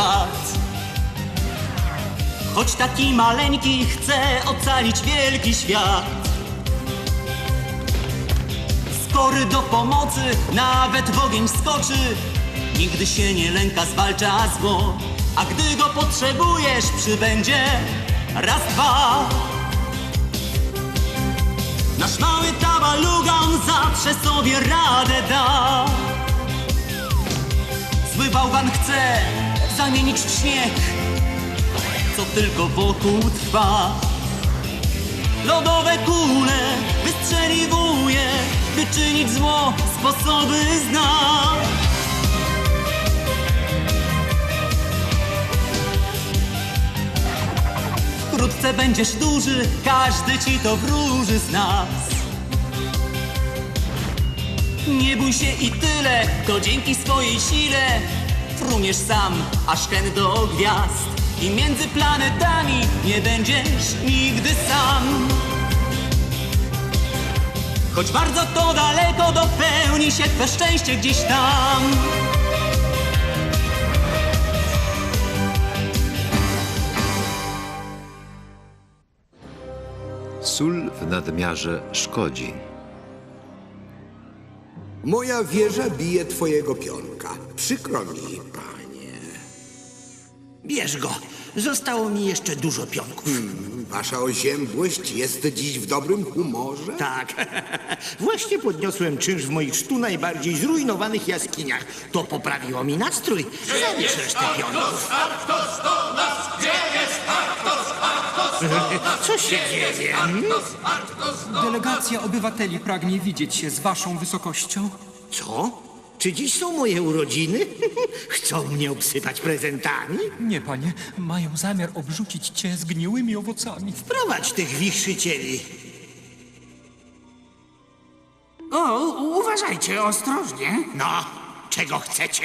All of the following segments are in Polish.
kwat. Choć taki maleńki chce ocalić wielki świat. Skory do pomocy, nawet w ogień skoczy. Nigdy się nie lęka, zwalcza zło. A gdy go potrzebujesz, przybędzie raz, dwa. Nasz mały tabalugan zawsze sobie radę da. Zły bałwan chce zamienić w śnieg, co tylko wokół trwa. Lodowe kule wystrzeliwuje, by czynić zło, sposoby zna. Wkrótce będziesz duży, każdy ci to wróży z nas. Nie bój się i tyle, to dzięki swojej sile fruniesz sam, aż ten do gwiazd. I między planetami nie będziesz nigdy sam. Choć bardzo to daleko, dopełni się twe szczęście gdzieś tam. Sól w nadmiarze szkodzi. Moja wieża bije twojego pionka. Przykro mi, panie. Bierz go. Zostało mi jeszcze dużo pionków. Wasza oziębłość jest dziś w dobrym humorze? Tak. Właśnie podniosłem czynsz w moich stu najbardziej zrujnowanych jaskiniach. To poprawiło mi nastrój. Zabierz resztę pionków. Co się dzieje? Delegacja obywateli pragnie widzieć się z waszą wysokością. Co? Czy dziś są moje urodziny? Chcą mnie obsypać prezentami? Nie, panie, mają zamiar obrzucić cię zgniłymi owocami. Prowadź tych wichrzycieli. O, uważajcie, ostrożnie. No, czego chcecie?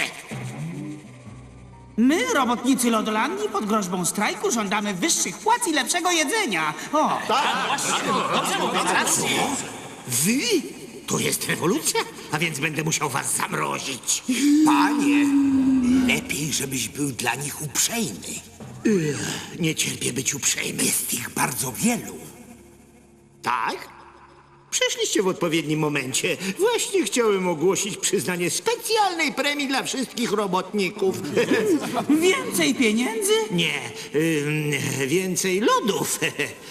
My, robotnicy Lodolandii, pod groźbą strajku żądamy wyższych płac i lepszego jedzenia. O, Wy? To jest rewolucja? A więc będę musiał was zamrozić. Panie, lepiej, żebyś był dla nich uprzejmy. Nie cierpię być uprzejmy. Jest ich bardzo wielu. Tak? Przyszliście w odpowiednim momencie. Właśnie chciałem ogłosić przyznanie specjalnej premii dla wszystkich robotników. więcej pieniędzy? Nie, ym, więcej lodów.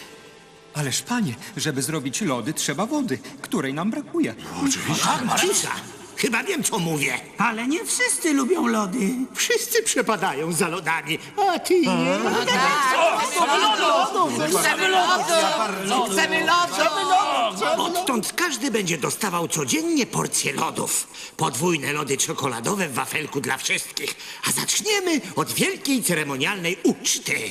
Ależ panie, żeby zrobić lody, trzeba wody, której nam brakuje. Cisza. Chyba wiem, co mówię. Ale nie wszyscy lubią lody. Wszyscy przepadają za lodami, a ty nie. Odtąd każdy będzie dostawał codziennie porcję lodów. Podwójne lody czekoladowe w wafelku dla wszystkich. A zaczniemy od wielkiej ceremonialnej uczty.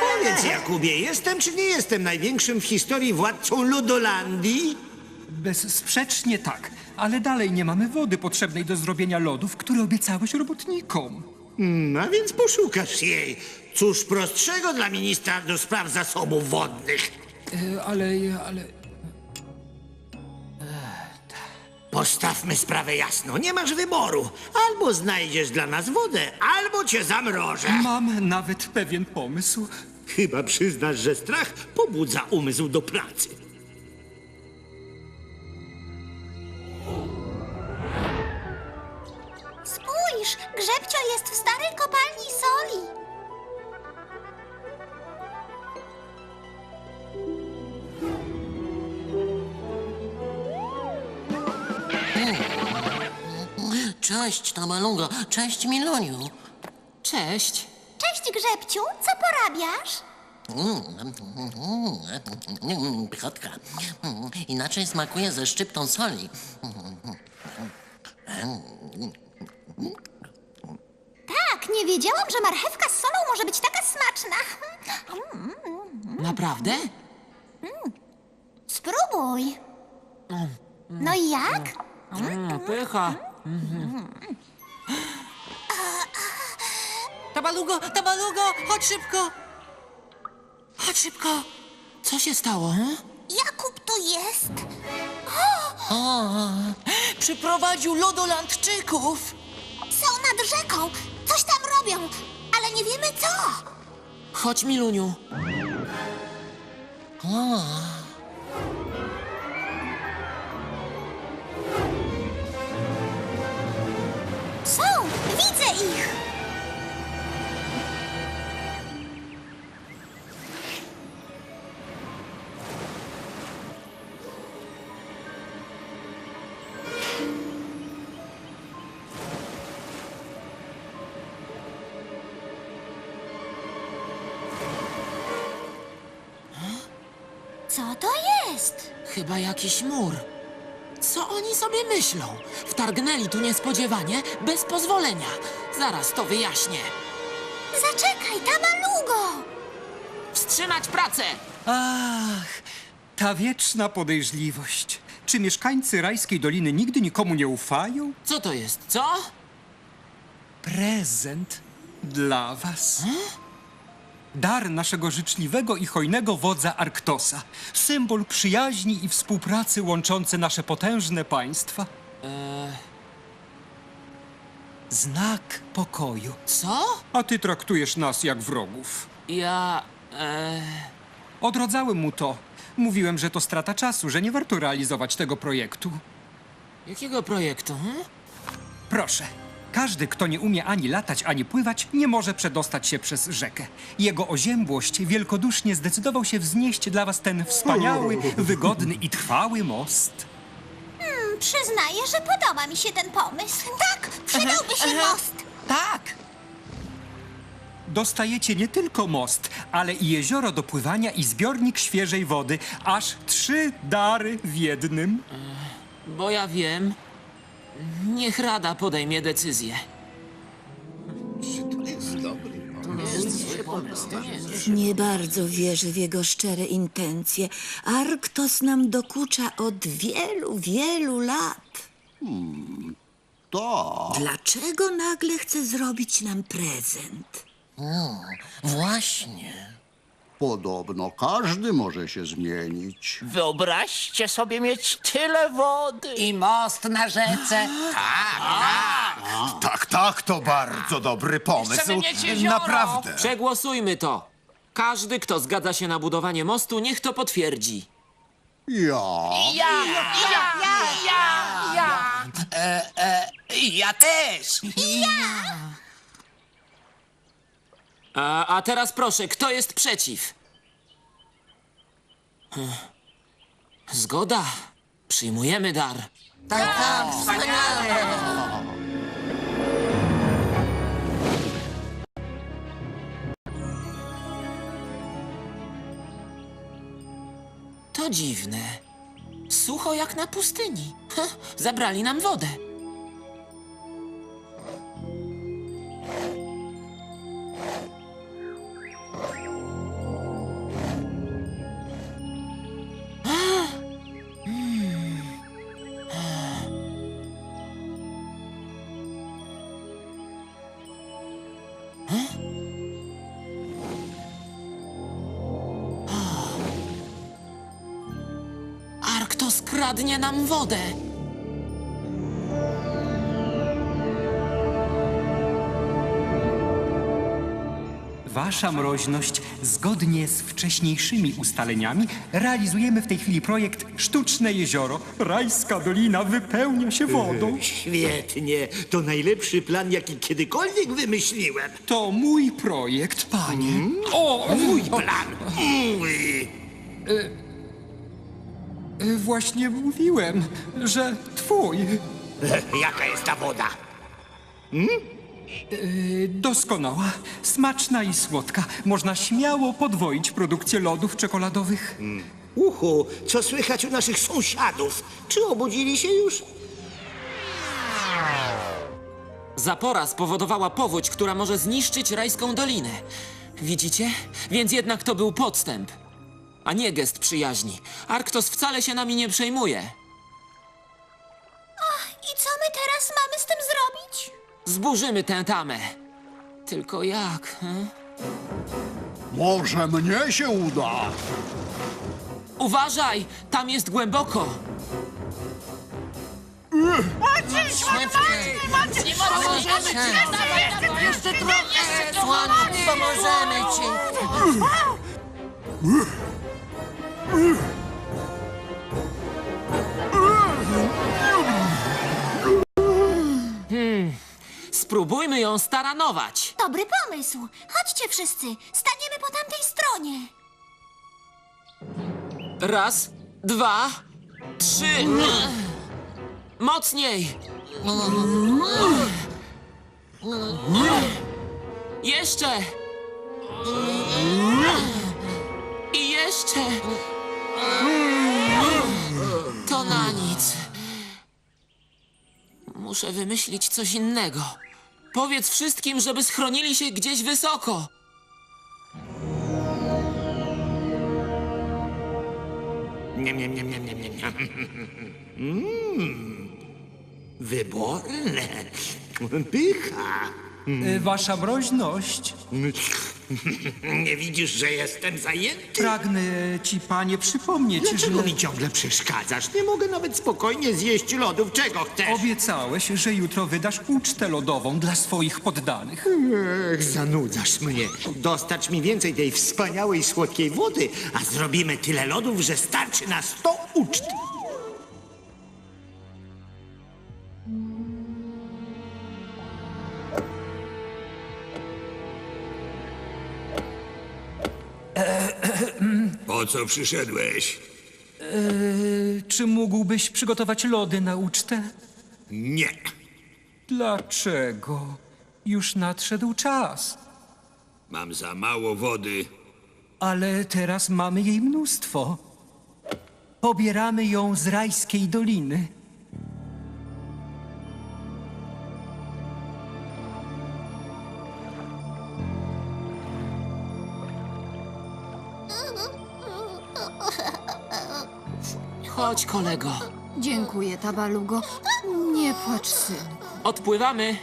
Powiedz, Jakubie, jestem czy nie jestem największym w historii władcą Ludolandii? Bezsprzecznie tak, ale dalej nie mamy wody potrzebnej do zrobienia lodów, które obiecałeś robotnikom. A więc poszukasz jej. Cóż prostszego dla ministra do spraw zasobów wodnych. E, ale, ale... Postawmy sprawę jasno, nie masz wyboru. Albo znajdziesz dla nas wodę, albo cię zamrożę. Mam nawet pewien pomysł. Chyba przyznasz, że strach pobudza umysł do pracy. Spójrz, Grzebcio jest w starej kopalni soli. Cześć, Tamalungo. Cześć, Miloniu. Cześć. Cześć, Grzebciu, co porabiasz? Mm, Pychotka. Mm, Inaczej smakuje ze szczyptą soli. Tak, nie wiedziałam, że marchewka z solą może być taka smaczna. Naprawdę? Spróbuj. No i jak? Pycha. Tabalugo, Tabalugo, chodź szybko. Chodź szybko. Co się stało? Hm? Jakub tu jest. Przyprowadził lodolandczyków. Są nad rzeką. Coś tam robią, ale nie wiemy co. Chodź, Miluniu. Są! Widzę ich! Co to jest? Chyba jakiś mur. Co oni sobie myślą? Wtargnęli tu niespodziewanie, bez pozwolenia. Zaraz to wyjaśnię. Zaczekaj, Tamalugo! Wstrzymać pracę! Ach, ta wieczna podejrzliwość. Czy mieszkańcy Rajskiej Doliny nigdy nikomu nie ufają? Co to jest, co? Prezent dla was. Dar naszego życzliwego i hojnego wodza Arktosa. Symbol przyjaźni i współpracy łączący nasze potężne państwa. Znak pokoju. Co? A ty traktujesz nas jak wrogów. Ja... E, Odrodzałem mu to. Mówiłem, że to strata czasu, że nie warto realizować tego projektu. jakiego projektu? Hm? Proszę. Każdy, kto nie umie ani latać, ani pływać, nie może przedostać się przez rzekę. Jego oziębłość wielkodusznie zdecydował się wznieść dla was ten wspaniały, wygodny i trwały most. Hmm, przyznaję, że podoba mi się ten pomysł. Tak, przydałby się most. Tak! Dostajecie nie tylko most, ale i jezioro do pływania i zbiornik świeżej wody. Aż trzy dary w jednym. Bo ja wiem. Niech Rada podejmie decyzję. Nie bardzo wierzę w jego szczere intencje. Arktos nam dokucza od wielu, wielu lat. Tak. Dlaczego nagle chce zrobić nam prezent? Właśnie. Podobno każdy może się zmienić. Wyobraźcie sobie mieć tyle wody. I most na rzece. Tak, tak, to bardzo dobry pomysł. Naprawdę. Przegłosujmy to. Każdy, kto zgadza się na budowanie mostu, niech to potwierdzi. Ja. Ja też! A, a teraz proszę, kto jest przeciw? Hm. Zgoda. Przyjmujemy dar. To dziwne. Sucho jak na pustyni. Heh, zabrali nam wodę. Arktos kradnie nam wodę. Wasza mroźność, zgodnie z wcześniejszymi ustaleniami, realizujemy w tej chwili projekt Sztuczne Jezioro. Rajska Dolina wypełnia się wodą. Świetnie. To najlepszy plan, jaki kiedykolwiek wymyśliłem. To mój projekt, panie. O, Mój plan. Mój. e, właśnie mówiłem, że twój. Jaka jest ta woda? E, Doskonała, smaczna i słodka. Można śmiało podwoić produkcję lodów czekoladowych. Uchu, co słychać u naszych sąsiadów? Czy obudzili się już? Zapora spowodowała powódź, która może zniszczyć rajską dolinę. Widzicie? Więc jednak to był podstęp, a nie gest przyjaźni. Arktos wcale się nami nie przejmuje. I co my teraz mamy z tym zrobić? Zburzymy tę tamę. Tylko jak? hm? Może mnie się uda. Uważaj! Tam jest głęboko! Jeszcze trochę, słoniu, pomożemy ci! Spróbujmy ją staranować. Dobry pomysł. Chodźcie wszyscy. Staniemy po tamtej stronie. Raz, dwa, trzy. Mocniej. Jeszcze. I jeszcze. To na nic. Muszę wymyślić coś innego. Powiedz wszystkim, żeby schronili się gdzieś wysoko. Niam, niam, niam, niam, niam, niam, niam. Mm. Wyborne. Pycha. Y, Wasza mroźność. Nie widzisz, że jestem zajęty? Pragnę ci, panie, przypomnieć, Dlaczego że mi ciągle przeszkadzasz? Nie mogę nawet spokojnie zjeść lodów. Czego chcesz? obiecałeś, że jutro wydasz ucztę lodową dla swoich poddanych. Ech, zanudzasz mnie. Dostarcz mi więcej tej wspaniałej, słodkiej wody, a zrobimy tyle lodów, że starczy na sto uczt. Po co przyszedłeś? Czy mógłbyś przygotować lody na ucztę? Nie. Dlaczego? Już nadszedł czas. Mam za mało wody. Ale teraz mamy jej mnóstwo. Pobieramy ją z rajskiej doliny. Chodź, kolego. Dziękuję, Tabalugo. Nie płacz, synu. Odpływamy.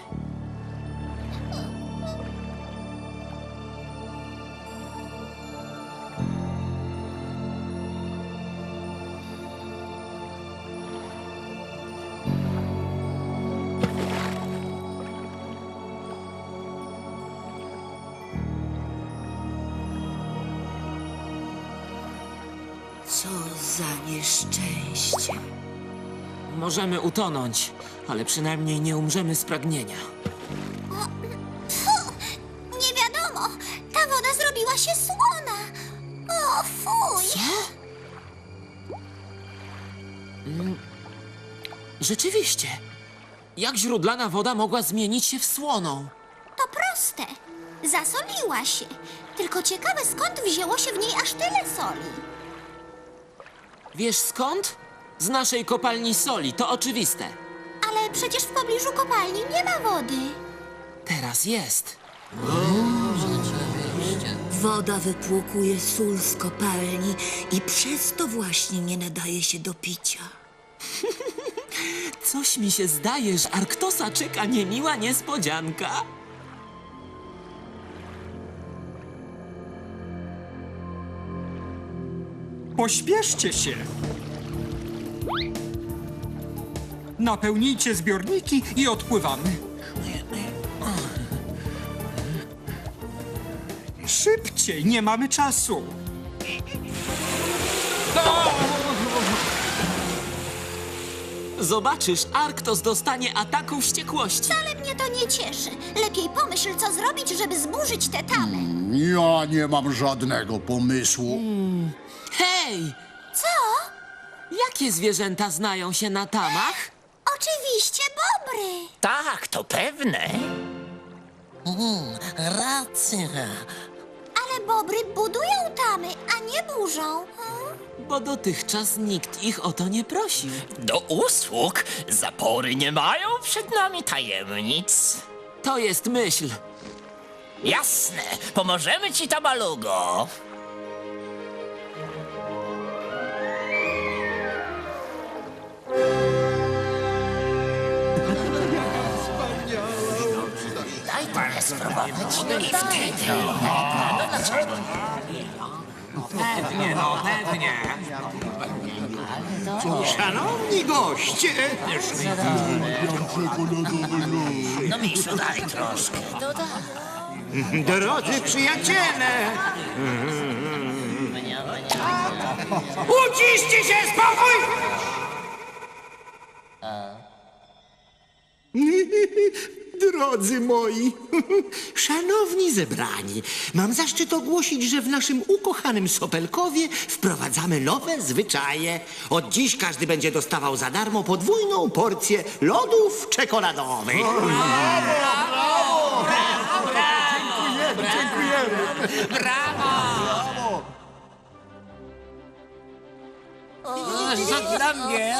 Co za nieszczęście. Możemy utonąć, ale przynajmniej nie umrzemy z pragnienia. Nie wiadomo. Ta woda zrobiła się słona. O, fuj. Rzeczywiście. Jak źródlana woda mogła zmienić się w słoną? To proste. Zasoliła się. Tylko ciekawe, skąd wzięło się w niej aż tyle soli. Wiesz skąd? Z naszej kopalni soli, to oczywiste. Ale przecież w pobliżu kopalni nie ma wody. Teraz jest. Woda wypłukuje sól z kopalni i przez to właśnie nie nadaje się do picia. Coś mi się zdaje, że Arktosa czeka niemiła niespodzianka. Pośpieszcie się! Napełnijcie zbiorniki i odpływamy. Szybciej, nie mamy czasu. Zobaczysz, Arktos dostanie ataku wściekłości. Wcale mnie to nie cieszy. Lepiej pomyśl, co zrobić, żeby zburzyć tę tamę. Ja nie mam żadnego pomysłu. Hej! Co? Jakie zwierzęta znają się na tamach? Oczywiście bobry. Tak, to pewne. Mm, racja. Ale bobry budują tamy, a nie burzą. Hmm? Bo dotychczas nikt ich o to nie prosił. Do usług zapory nie mają przed nami tajemnic. To jest myśl. Jasne, pomożemy ci, Tabalugo. Spróbować. I wtedy... No dlaczego? Pewnie, no, pewnie. Szanowni goście! No Miszu, daj troszkę. No daj. Drodzy przyjaciele! Uciszcie się, spokój! Drodzy moi, szanowni zebrani, mam zaszczyt ogłosić, że w naszym ukochanym Sopelkowie wprowadzamy nowe zwyczaje. Od dziś każdy będzie dostawał za darmo podwójną porcję lodów czekoladowych. To dla mnie.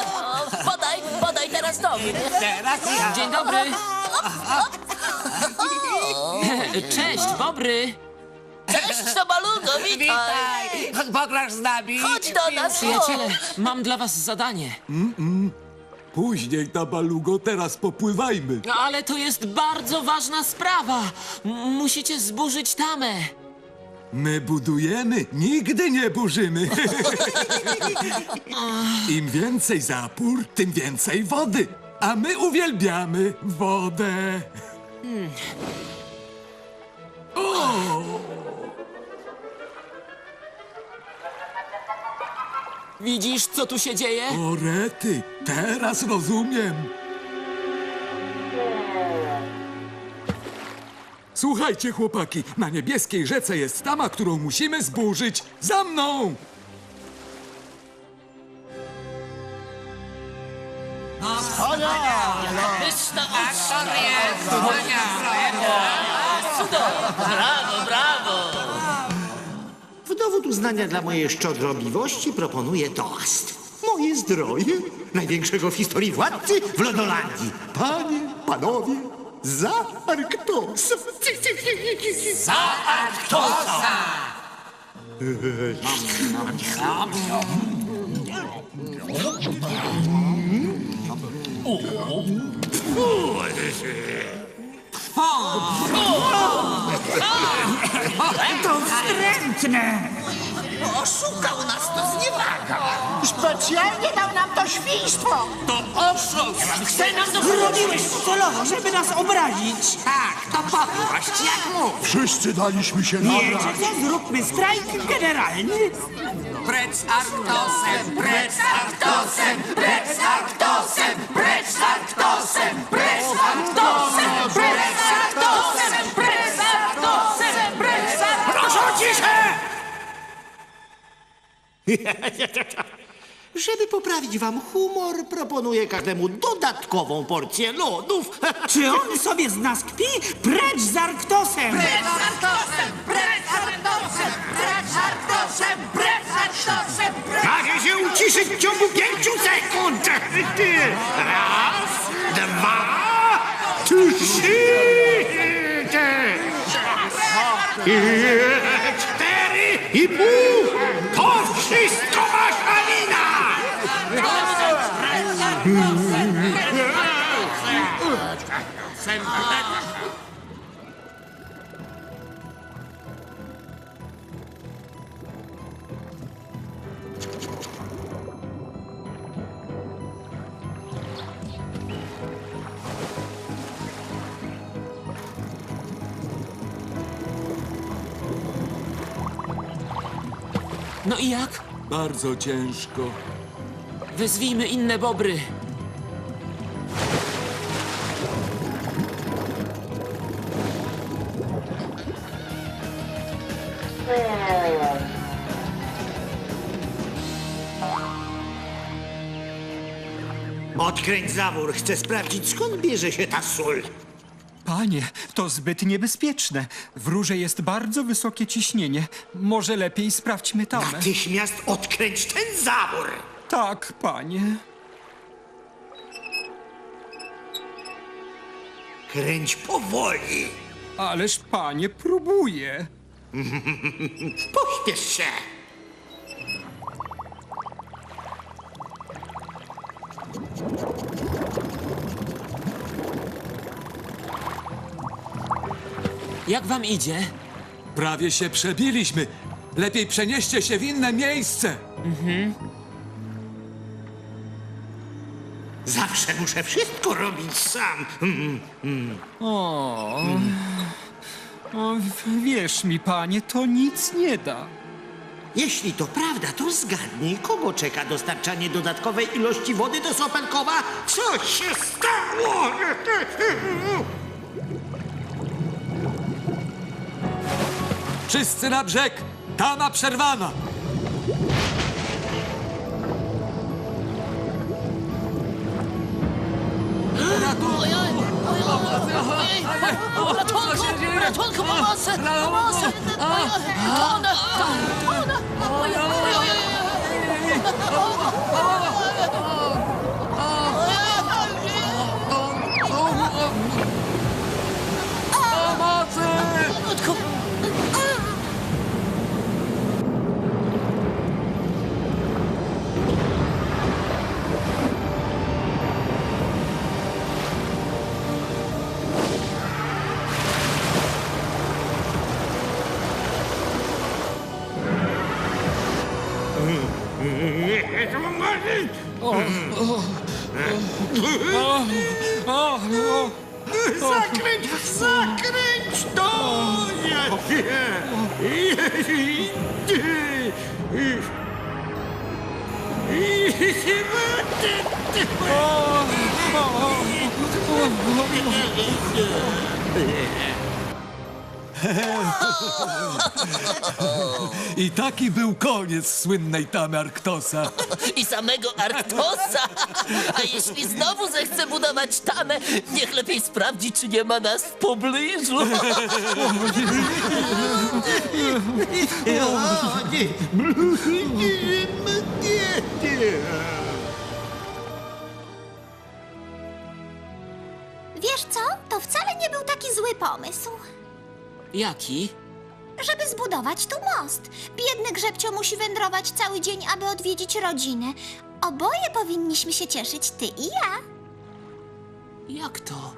Podaj, podaj teraz do mnie. Teraz ja. Dzień dobry. Cześć, Bobry. Cześć, to Balugo, witaj. Witaj. Pograsz z nami? Chodź do nas, Przyjaciele, mam dla was zadanie. Później, Tabalugo, teraz popływajmy. No, Ale to jest bardzo ważna sprawa. M- Musicie zburzyć tamę. My budujemy, nigdy nie burzymy. Im więcej zapór, tym więcej wody. A my uwielbiamy wodę. Widzisz, co tu się dzieje? O rety, teraz rozumiem. Słuchajcie, chłopaki, na niebieskiej rzece jest tama, którą musimy zburzyć. Za mną! Pyszna Brawo, brawo. W dowód uznania dla mojej szczodrobliwości proponuję toast. Moje zdrowie, największego w historii władcy w Lodolandii. Panie, panowie, za Arktos. Za Arktosa. To wstrętne. Oszukał nas, to zniewaga. Specjalnie dał nam to świństwo. To oszust. Chce nam to Zrobiłeś celowo, żeby nas obrazić. Tak, to popaść jak mów. Wszyscy daliśmy się Wiecie nabrać. co? Zróbmy strajk generalny. Precz z Arktosem, precz z Arktosem, precz z Arktosem, precz z Arktosem, precz z Arktosem, precz z Arktosem, Żeby poprawić wam humor, proponuję każdemu dodatkową porcję lodów. Czy on sobie z nas kpi? Precz z Arktosem! Precz z Arktosem, precz z Arktosem, precz z Arktosem, precz z Arktosem, się uciszyć w ciągu pięciu sekund. Raz, dwa, trzy, No i jak? Bardzo ciężko. Wezwijmy inne bobry. Odkręć zawór, chcę sprawdzić skąd bierze się ta sól. Panie, to zbyt niebezpieczne. W rurze jest bardzo wysokie ciśnienie. Może lepiej sprawdźmy tamę. Natychmiast odkręć ten zawór! Tak, panie. Kręć powoli. Ależ panie, próbuję. Pośpiesz się. Jak wam idzie? Prawie się przebiliśmy. Lepiej przenieście się w inne miejsce. Zawsze muszę wszystko robić sam. Mm, mm. O, o, wierz mi, panie, to nic nie da. Jeśli to prawda, to zgadnij, kogo czeka dostarczanie dodatkowej ilości wody do Sopelkowa? Co się stało? Wszyscy na brzeg! Tama przerwana! Ratunku! Ratunku, pomocy! Pomocy! Oj, tonę! Tonę! Oj, oj, oj, oj. Zakręć, zakręć to! Nie, I taki był koniec słynnej tamy Arktosa. I samego Arktosa. A jeśli znowu zechce budować tamę, niech lepiej sprawdzi, czy nie ma nas w pobliżu. Wiesz co? To wcale nie był taki zły pomysł. Jaki? Żeby zbudować tu most. Biedny Grzebcio musi wędrować cały dzień, aby odwiedzić rodzinę. Oboje powinniśmy się cieszyć, ty i ja. Jak to?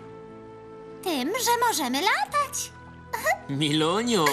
Tym, że możemy latać. Miloniu!